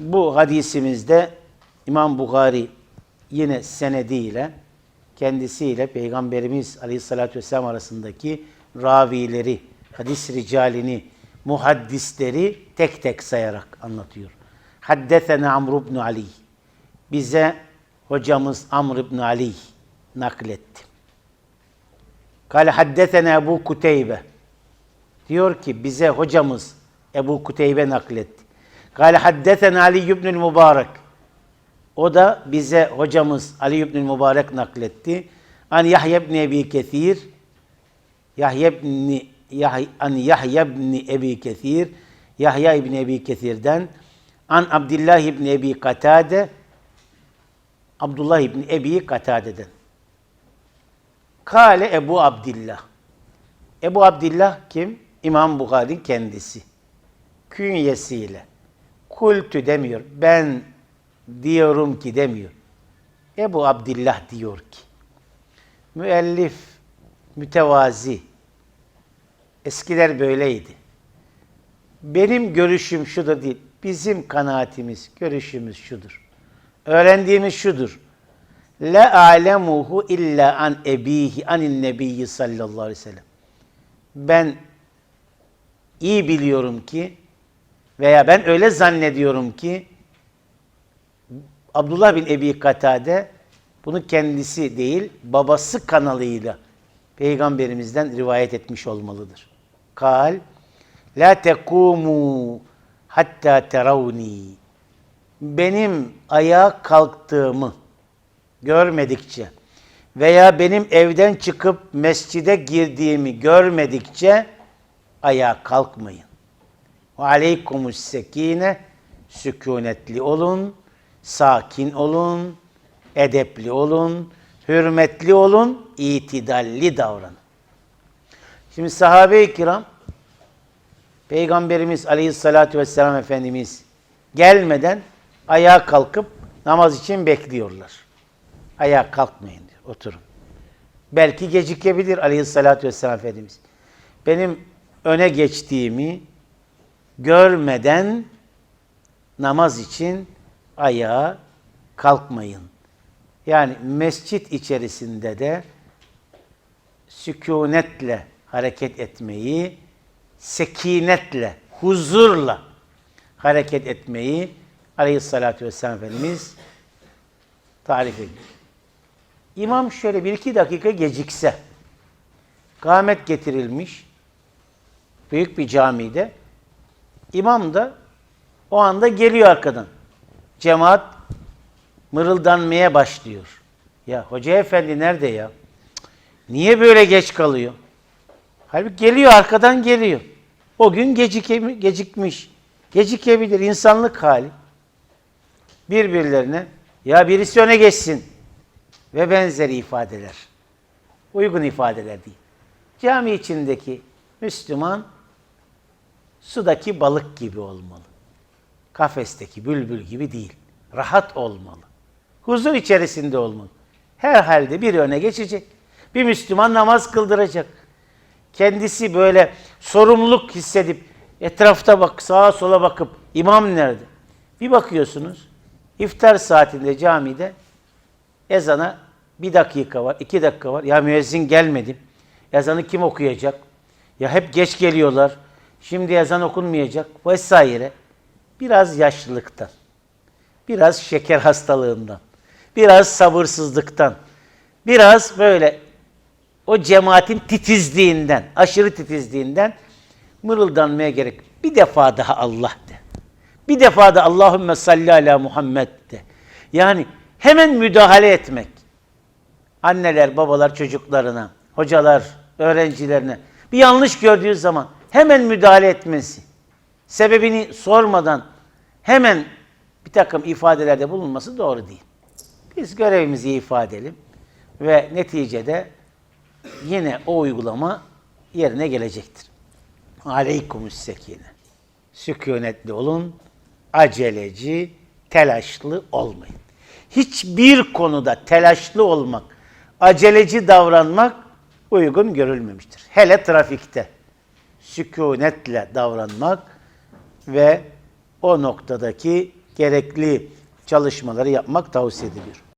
Bu hadisimizde İmam Bukhari yine senediyle kendisiyle Peygamberimiz Aleyhisselatü Vesselam arasındaki ravileri, hadis ricalini, muhaddisleri tek tek sayarak anlatıyor. Haddesena Amr ibn Ali. Bize hocamız Amr ibn Ali nakletti. Kale haddesena Ebu Kuteybe. Diyor ki bize hocamız Ebu Kuteybe nakletti. Kale haddesena Ali ibnül Mübarek. O da bize hocamız Ali ibnül Mübarek nakletti. An Yahya ibn Ebi Kesir. Yahya ibn Yahya, an Yahya ibn Ebi Kesir. Yahya ibn Ebi Kesir'den an Abdullah ibn Ebi Katade Abdullah ibn Ebi Katade'den. Kale Ebu Abdillah. Ebu Abdillah kim? İmam Bukhari kendisi. Künyesiyle. Kultü demiyor. Ben diyorum ki demiyor. Ebu Abdillah diyor ki. Müellif, mütevazi. Eskiler böyleydi. Benim görüşüm şudur değil. Bizim kanaatimiz, görüşümüz şudur. Öğrendiğimiz şudur. La alemuhu illa an ebihi anin nebiyyi sallallahu aleyhi ve sellem. Ben iyi biliyorum ki veya ben öyle zannediyorum ki Abdullah bin Ebi Katade bunu kendisi değil babası kanalıyla peygamberimizden rivayet etmiş olmalıdır. Kal la tekumu hatta teravni benim ayağa kalktığımı görmedikçe veya benim evden çıkıp mescide girdiğimi görmedikçe ayağa kalkmayın. Aleykumus sekine sükunetli olun, sakin olun, edepli olun, hürmetli olun, itidalli davranın. Şimdi sahabe-i kiram Peygamberimiz Aleyhisselatü Vesselam Efendimiz gelmeden ayağa kalkıp namaz için bekliyorlar. Ayağa kalkmayın diyor, oturun. Belki gecikebilir Aleyhisselatü Vesselam Efendimiz. Benim öne geçtiğimi görmeden namaz için ayağa kalkmayın. Yani mescit içerisinde de sükunetle hareket etmeyi, sekinetle, huzurla hareket etmeyi Aleyhisselatü Vesselam Efendimiz tarif ediyor. İmam şöyle bir iki dakika gecikse, kâhmet getirilmiş büyük bir camide, imam da o anda geliyor arkadan. Cemaat mırıldanmaya başlıyor. Ya hoca efendi nerede ya? Niye böyle geç kalıyor? Halbuki geliyor arkadan geliyor. O gün gecike, gecikmiş. Gecikebilir insanlık hali. Birbirlerine ya birisi öne geçsin ve benzeri ifadeler. Uygun ifadeler değil. Cami içindeki Müslüman sudaki balık gibi olmalı. Kafesteki bülbül gibi değil. Rahat olmalı. Huzur içerisinde olmalı. Herhalde bir öne geçecek. Bir Müslüman namaz kıldıracak. Kendisi böyle sorumluluk hissedip etrafta bak sağa sola bakıp imam nerede? Bir bakıyorsunuz iftar saatinde camide ezana bir dakika var, iki dakika var. Ya müezzin gelmedi. Ezanı kim okuyacak? Ya hep geç geliyorlar. Şimdi ezan okunmayacak vesaire. Biraz yaşlılıktan, biraz şeker hastalığından, biraz sabırsızlıktan, biraz böyle o cemaatin titizliğinden, aşırı titizliğinden mırıldanmaya gerek. Bir defa daha Allah de. Bir defa da Allahümme salli ala Muhammed de. Yani hemen müdahale etmek. Anneler, babalar çocuklarına, hocalar, öğrencilerine bir yanlış gördüğü zaman hemen müdahale etmesi. Sebebini sormadan hemen bir takım ifadelerde bulunması doğru değil. Biz görevimizi ifade edelim ve neticede yine o uygulama yerine gelecektir. Aleykumus sekine. Sükunetli olun, aceleci, telaşlı olmayın. Hiçbir konuda telaşlı olmak, aceleci davranmak uygun görülmemiştir. Hele trafikte sükunetle davranmak ve o noktadaki gerekli çalışmaları yapmak tavsiye ediliyor.